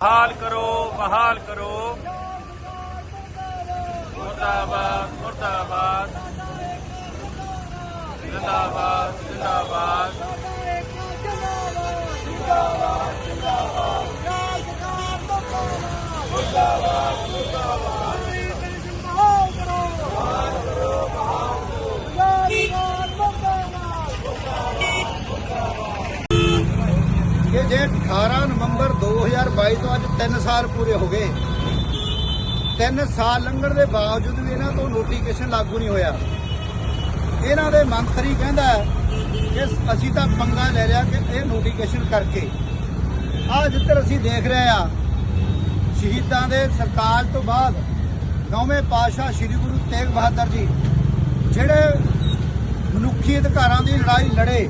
ਬਹਾਲ ਕਰੋ ਬਹਾਲ ਕਰੋ। ਮੁਰਦਾਬਾਦ ਮੁਰਦਾਬਾਦ। ਜ਼ਿੰਦਾਬਾਦ ਜ਼ਿੰਦਾਬਾਦ। ਕਿ ਜੇ 18 ਨਵੰਬਰ 2022 ਤੋਂ ਅੱਜ 3 ਸਾਲ ਪੂਰੇ ਹੋ ਗਏ। 3 ਸਾਲ ਲੰਘਣ ਦੇ ਬਾਵਜੂਦ ਵੀ ਇਹਨਾਂ ਤੋਂ ਨੋਟੀਫਿਕੇਸ਼ਨ ਲਾਗੂ ਨਹੀਂ ਹੋਇਆ। ਇਹਨਾਂ ਦੇ ਮੰਤਰੀ ਕਹਿੰਦਾ ਕਿ ਅਸੀਂ ਤਾਂ ਪੰਗਾ ਲੈ ਲਿਆ ਕਿ ਇਹ ਨੋਟੀਫਿਕੇਸ਼ਨ ਕਰਕੇ। ਆਹ ਜਿੱਧਰ ਅਸੀਂ ਦੇਖ ਰਹੇ ਆ ਸ਼ਹੀਦਾਂ ਦੇ ਸਰਕਾਰ ਤੋਂ ਬਾਅਦ ਨੌਵੇਂ ਪਾਤਸ਼ਾਹ ਸ੍ਰੀ ਗੁਰੂ ਤੇਗ ਬਹਾਦਰ ਜੀ, ਜਿਹੜੇ ਮਨੁੱਖੀ ਅਧਿਕਾਰਾਂ ਦੀ ਲੜਾਈ ਲੜੇ,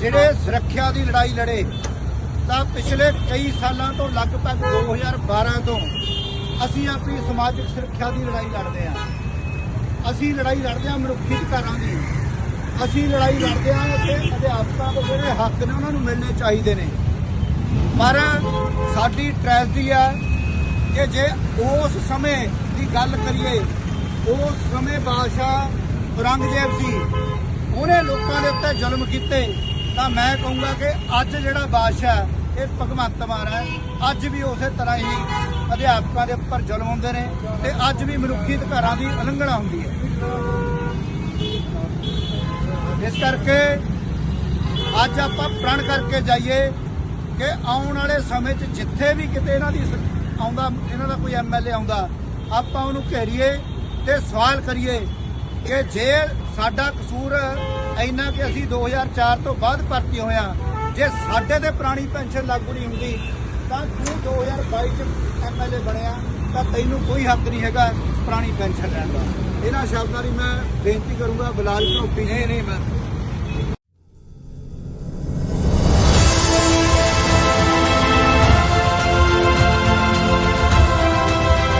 ਜਿਹੜੇ ਸੁਰੱਖਿਆ ਦੀ ਲੜਾਈ ਲੜੇ ਤਾਂ ਪਿਛਲੇ ਕਈ ਸਾਲਾਂ ਤੋਂ ਲਗਭਗ 2012 ਤੋਂ ਅਸੀਂ ਆਪਣੀ ਸਮਾਜਿਕ ਸੁਰੱਖਿਆ ਦੀ ਲੜਾਈ ਲੜਦੇ ਹਾਂ। ਅਸੀਂ ਲੜਾਈ ਲੜਦੇ ਹਾਂ ਮਨੁੱਖੀ ਅਧਿਕਾਰਾਂ ਦੀ। ਅਸੀਂ ਲੜਾਈ ਲੜਦੇ ਹਾਂ ਕਿ ਅਧਿਆਪਕਾਂ ਦੇ ਜਿਹੜੇ ਹੱਕ ਨੇ ਉਹਨਾਂ ਨੂੰ ਮਿਲਣੇ ਚਾਹੀਦੇ ਨੇ। ਪਰ ਸਾਡੀ ਟ੍ਰੈਜਡੀ ਹੈ ਕਿ ਜੇ ਉਸ ਸਮੇਂ ਦੀ ਗੱਲ ਕਰੀਏ, ਉਸ ਸਮੇਂ ਬਾਦਸ਼ਾਹ ਔਰੰਗਜ਼ੇਬ ਸੀ, ਉਹਨੇ ਲੋਕਾਂ ਦੇ ਉੱਤੇ ਜ਼ੁਲਮ ਕੀਤੇ, ਤਾਂ ਮੈਂ ਕਹੂੰਗਾ ਕਿ ਅੱਜ ਜਿਹੜਾ ਬਾਦਸ਼ਾਹ ਇਹ ਭਗਵੰਤ ਮਾਨ ਹੈ। ਅੱਜ ਵੀ ਉਸੇ ਤਰ੍ਹਾਂ ਹੀ ਅਧਿਆਪਕਾਂ ਦੇ ਉੱਪਰ ਜ਼ੁਲਮ ਹੁੰਦੇ ਨੇ ਤੇ ਅੱਜ ਵੀ ਮਨੁੱਖੀ ਅਧਿਕਾਰਾਂ ਦੀ ਉਲੰਘਣਾ ਹੁੰਦੀ ਹੈ। ਇਸ ਕਰਕੇ ਅੱਜ ਆਪਾਂ ਪ੍ਰਣ ਕਰਕੇ ਜਾਈਏ ਕਿ ਆਉਣ ਵਾਲੇ ਸਮੇਂ 'ਚ ਜਿੱਥੇ ਵੀ ਕਿਤੇ ਇਹਨਾਂ ਦੀ ਆਉਂਦਾ, ਇਹਨਾਂ ਦਾ ਕੋਈ ਐਮਐਲਏ ਆਉਂਦਾ, ਆਪਾਂ ਉਹਨੂੰ ਘੇਰੀਏ ਤੇ ਸਵਾਲ ਕਰੀਏ ਕਿ ਜੇ ਸਾਡਾ ਕਸੂਰ ਇੰਨਾ ਕਿ ਅਸੀਂ 2004 ਤੋਂ ਬਾਅਦ ਭਰਤੀ ਹੋਇਆ ਜੇ ਸਾਡੇ ਤੇ ਪੁਰਾਣੀ ਪੈਨਸ਼ਨ ਲਾਗੂ ਨਹੀਂ ਹੁੰਦੀ, ਤਾਂ ਤੂੰ 2022 ਚ ਐਮਐਲਏ ਬਣਿਆ, ਤਾਂ ਤੈਨੂੰ ਕੋਈ ਹੱਕ ਨਹੀਂ ਹੈਗਾ ਪੁਰਾਣੀ ਪੈਨਸ਼ਨ ਲੈਣ ਦਾ। ਇਹਨਾਂ ਸ਼ਬਦਾਂ ਦੀ ਮੈਂ ਬੇਨਤੀ ਕਰੂੰਗਾ, ਬਲਾਲ ਝੋਪੀ ਨਹੀਂ ਨਹੀਂ, ਮੈਂ